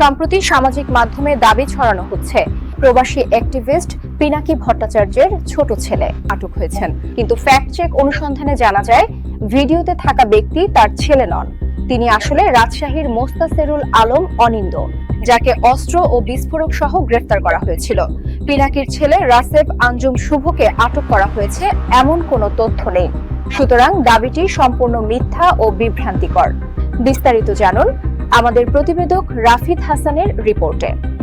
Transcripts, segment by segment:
সম্প্রতি সামাজিক মাধ্যমে দাবি ছড়ানো হচ্ছে। প্রবাসী অ্যাক্টিভিস্ট পিনাকি ভট্টাচার্যের ছোট ছেলে আটক হয়েছেন। কিন্তু ফ্যাক্ট চেক অনুসন্ধানে জানা যায়, ভিডিওতে থাকা ব্যক্তি তার ছেলে নন। তিনি আসলে রাজশাহীর মোস্তাসেরুল আলম অনিন্দ, যাকে অস্ত্র ও বিস্ফোরক সহ গ্রেফতার করা হয়েছিল। পিনাকির ছেলে রাসেব আঞ্জুম শুভকে আটক করা হয়েছে, এমন কোনো তথ্য নেই। সুতরাং দাবিটি সম্পূর্ণ মিথ্যা ও বিভ্রান্তিকর। বিস্তারিত জানুন আমাদের প্রতিবেদক রাফিদ হাসানের রিপোর্টে।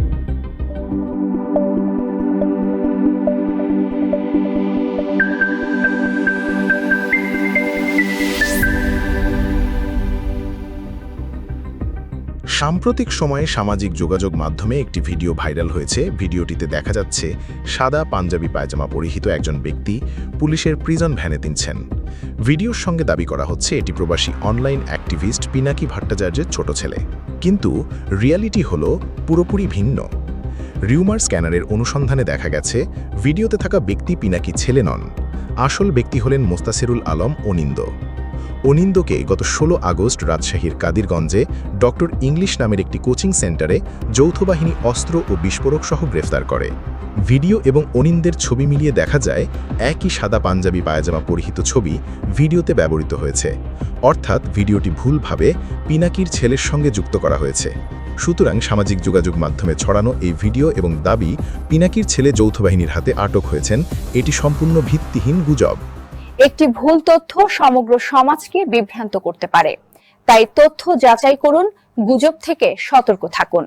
সাম্প্রতিক সময়ে সামাজিক যোগাযোগ মাধ্যমে একটি ভিডিও ভাইরাল হয়েছে। ভিডিওটিতে দেখা যাচ্ছে, সাদা পাঞ্জাবি পায়জামা পরিহিত একজন ব্যক্তি পুলিশের প্রিজন ভ্যানে তিনছেন। ভিডিওর সঙ্গে দাবি করা হচ্ছে, এটি প্রবাসী অনলাইন অ্যাক্টিভিস্ট পিনাকি ভট্টাচার্যের ছোট ছেলে। কিন্তু রিয়ালিটি হল পুরোপুরি ভিন্ন। রিউমার স্ক্যানারের অনুসন্ধানে দেখা গেছে, ভিডিওতে থাকা ব্যক্তি পিনাকি ছেলে নন। আসল ব্যক্তি হলেন মোস্তাসিরুল আলম অনিন্দ অনিন্দকে গত ষোলো আগস্ট রাজশাহীর কাদিরগঞ্জে ডক্টর ইংলিশ নামের একটি কোচিং সেন্টারে যৌথ বাহিনী অস্ত্র ও বিস্ফোরক সহ গ্রেফতার করে। ভিডিও এবং অনিন্দের ছবি মিলিয়ে দেখা যায়, একই সাদা পাঞ্জাবি পায়জামা পরিহিত ছবি ভিডিওতে ব্যবহৃত হয়েছে। অর্থাৎ ভিডিওটি ভুলভাবে পিনাকির ছেলের সঙ্গে যুক্ত করা হয়েছে। সুতরাং সামাজিক যোগাযোগ মাধ্যমে ছড়ানো এই ভিডিও এবং দাবি, পিনাকির ছেলে যৌথ বাহিনীর হাতে আটক হয়েছেন, এটি সম্পূর্ণ ভিত্তিহীন গুজব। একটি ভুল তথ্য সমগ্র সমাজকে বিভ্রান্ত করতে পারে। তাই তথ্য যাচাই করুন, গুজব থেকে সতর্ক থাকুন।